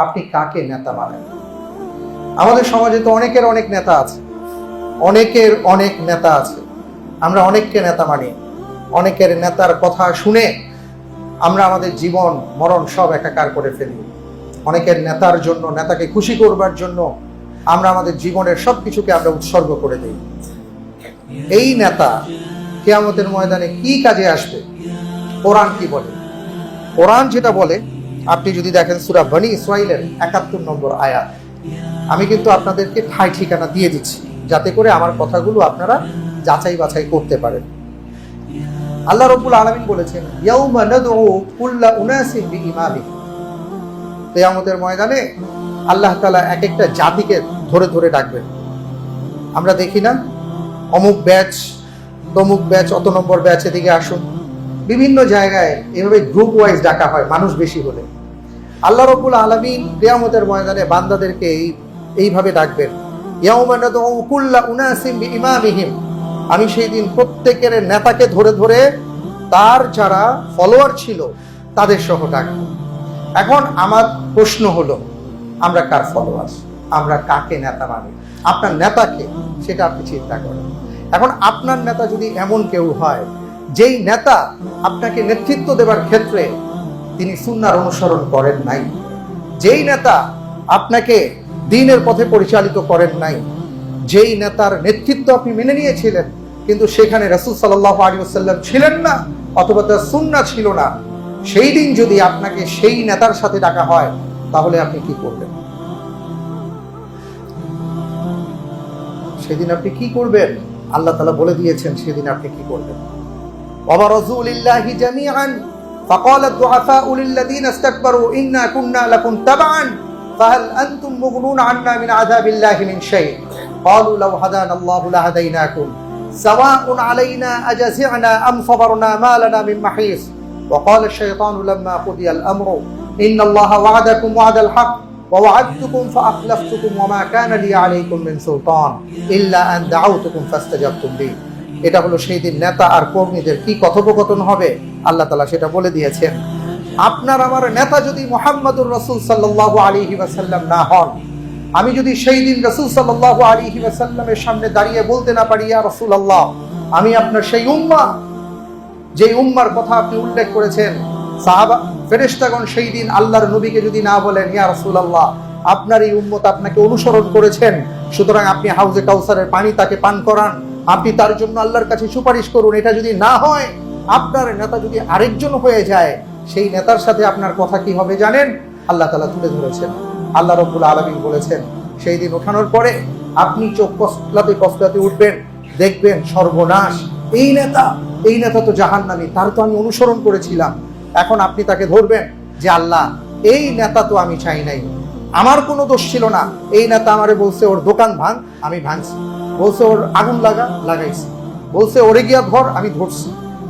আপনি কাকে নেতা মানেন? আমাদের সমাজে তো অনেকের অনেক নেতা আছে। অনেকের অনেক নেতা আছে। আমরা অনেককে নেতা মানি। অনেকের নেতার কথা শুনে আমরা আমাদের জীবন, মরণ সব একাকার করে ফেলি। অনেকের নেতার জন্য, নেতাকে খুশি করবার জন্য আমরা আমাদের জীবনের সব কিছুকে আমরা উৎসর্গ করে দিই। এই নেতা কেয়ামতের ময়দানে কি কাজে আসবে? কোরআন কি বলে? কোরআন যেটা বলে আপনি যদি দেখেন সুরা বনি ইসরাইলের একাত্তর নম্বর আয়াত, আমি কিন্তু আপনাদেরকে ঠাই ঠিকানা দিয়ে দিচ্ছি, যাতে করে আমার কথাগুলো আপনারা যাচাই বাছাই করতে পারেন। আল্লাহ রব্বুল আলামিন বলেছেন, ইয়াউমা নাদউ কুল্লা উনাসিন কিয়ামতের ময়দানে আল্লাহ তাআলা এক একটা জাতিকে ধরে ধরে ডাকবেন। আমরা দেখি না, অমুক ব্যাচ, তমুক ব্যাচ, অত নম্বর ব্যাচ এদিকে আসুন। বিভিন্ন জায়গায় এভাবে গ্রুপ ওয়াইজ ডাকা হয়, মানুষ বেশি হলে আল্লাহ রব্বুল আলমিন কিয়ামতের ময়দানে বান্দাদেরকে এই, এইভাবে ডাকবেন। আমি সেই দিন প্রত্যেকের নেতাকে ধরে ধরে তার যারা ফলোয়ার ছিল তাদের সহ ডাকবো। এখন আমার প্রশ্ন হলো, আমরা কার ফলোয়ার? আমরা কাকে নেতা মানি? আপনার নেতাকে, সেটা আপনি চিন্তা করেন। এখন আপনার নেতা যদি এমন কেউ হয়, যেই নেতা আপনাকে নেতৃত্ব দেবার ক্ষেত্রে তিনি সুন্নার অনুসরণ করেন নাই। যেই নেতা আপনাকে দিনের পথে পরিচালিত করেন নাই, যেই নেতার নেতৃত্ব আপনি মেনে নিয়েছিলেন, কিন্তু সেখানে রাসুল সাল্লাহ আলী ছিলেন না, অথবা তার সুন্না ছিল না, সেই দিন যদি আপনাকে সেই নেতার সাথে ডাকা হয়, তাহলে আপনি কি করবেন? সেদিন আপনি কি করবেন? আল্লাহ তালা বলে দিয়েছেন, সেদিন আপনি কি করবেন? বাবা রজুল্লাহি জামিয়ান فقال الضعفاء للذين استكبروا إنا كنا لكم تبعا فهل أنتم مغنون عنا من عذاب الله من شيء؟ قالوا لو هدانا الله لهديناكم سواء علينا أجزعنا أم صبرنا ما لنا من محيص. وقال الشيطان لما قضي الأمر إن الله وعدكم وعد الحق ووعدتكم فأخلفتكم وما كان لي عليكم من سلطان إلا أن دعوتكم فاستجبتم لي. এটা হলো সেই দিন নেতা আর কর্মীদের কি কথোপকথন হবে? আল্লাহ তালা সেটা বলে দিয়েছেন। আপনার আমার নেতা যদি মোহাম্মদুর রসুল সাল্লাহ আলী ওয়াসাল্লাম না হন, আমি যদি সেই দিন রসুল সাল্লাহ আলিহি ওয়াসাল্লামের সামনে দাঁড়িয়ে বলতে না পারি, ইয়া রসুল আল্লাহ আমি আপনার সেই উম্মা। যে উম্মার কথা আপনি উল্লেখ করেছেন, সাহাবা, ফেরেশতাগণ সেই দিন আল্লাহর নবীকে যদি না বলেন, ইয়া রসুল আল্লাহ আপনার এই উম্মত আপনাকে অনুসরণ করেছেন, সুতরাং আপনি হাউজে কাউসারের পানি তাকে পান করান। আপনি তার জন্য আল্লাহর কাছে সুপারিশ করুন, এটা যদি না হয়, আপনার নেতা যদি আরেকজন হয়ে যায়, সেই নেতার সাথে আপনার কথা কি হবে জানেন? আল্লাহ তালা তুলে ধরেছেন। আল্লাহ রব্বুল আলমিন বলেছেন, সেই দিন ওঠানোর পরে আপনি চোখ কসলাতে কষ্টলাতে উঠবেন, দেখবেন সর্বনাশ। এই নেতা এই নেতা তো জাহান্নামী, তার তো আমি অনুসরণ করেছিলাম। এখন আপনি তাকে ধরবেন যে, আল্লাহ, এই নেতা তো আমি চাই নাই। আমার কোনো দোষ ছিল না। এই নেতা আমারে বলছে, ওর দোকান ভাঙ, আমি ভাঙছি। বলছে ওর আগুন লাগা, লাগাইছি। বলছে, ওরে গিয়া ধর, আমি ধরছি।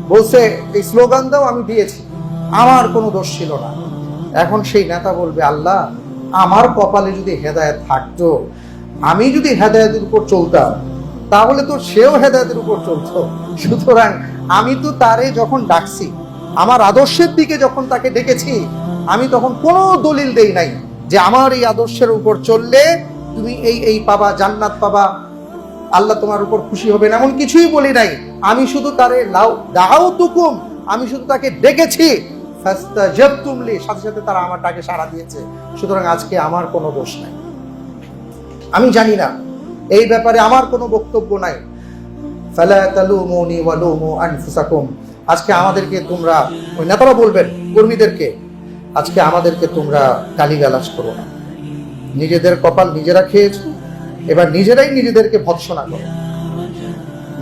বলছে, এই স্লোগান দাও, আমি দিয়েছি। আমার কোনো দোষ ছিল না। এখন সেই নেতা বলবে, আল্লাহ, আমার কপালে যদি হেদায়েত থাকতো, আমি যদি হেদায়েতের উপর চলতাম, তাহলে তো সেও হেদায়েতের উপর চলতো। সুতরাং আমি তো তারে যখন ডাকছি, আমার আদর্শের দিকে যখন তাকে ডেকেছি, আমি তখন কোনো দলিল দেই নাই যে আমার এই আদর্শের উপর চললে তুমি এই এই পাবা, জান্নাত পাবা আল্লাহ তোমার উপর খুশি হবেন, এমন কিছুই বলি নাই। আমি শুধু তারে লাউ দাও তুকুম। আমি শুধু তাকে ডেকেছি। তুমলি সাথে সাথে তারা আমার ডাকে সাড়া দিয়েছে। সুতরাং আজকে আমার কোনো দোষ নাই। আমি জানি না। এই ব্যাপারে আমার কোনো বক্তব্য নাই। আজকে আমাদেরকে তোমরা ওই নেতারা বলবেন, কর্মীদেরকে, আজকে আমাদেরকে তোমরা গালিগালাজ করো না। নিজেদের কপাল নিজেরা খেয়েছো। এবার নিজেরাই নিজেদেরকে ভৎসনা করো।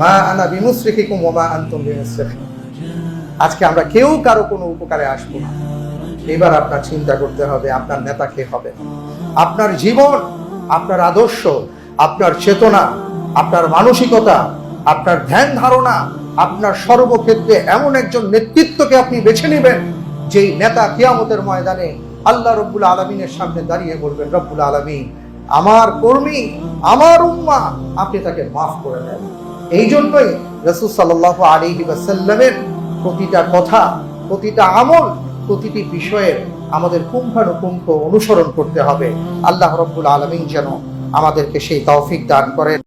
মা আনা বিমুশ্রিকিকুম ওমা আনতুম বিমুশ্রিকিন আজকে আমরা কেউ কারও কোনো উপকারে আসব না। এবার আপনার চিন্তা করতে হবে, আপনার নেতা কে হবে? আপনার জীবন, আপনার আদর্শ, আপনার চেতনা, আপনার মানসিকতা, আপনার ধ্যান ধারণা, আপনার সর্বক্ষেত্রে এমন একজন নেতৃত্বকে আপনি বেছে নেবেন, যেই নেতা কিয়ামতের ময়দানে আল্লাহ রব্বুল আলমিনের সামনে দাঁড়িয়ে বলবেন, রব্বুল আলমিন আমার কর্মী, আমার উম্মা, আপনি তাকে মাফ করে দেন। এই জন্যই রসুল সাল্লাহ আলী সাল্লামের প্রতিটা কথা, প্রতিটা আমল, প্রতিটি বিষয়ের আমাদের পুঙ্খানুপুঙ্খ অনুসরণ করতে হবে। আল্লাহ রব্বুল আলমিন যেন আমাদেরকে সেই তৌফিক দান করেন।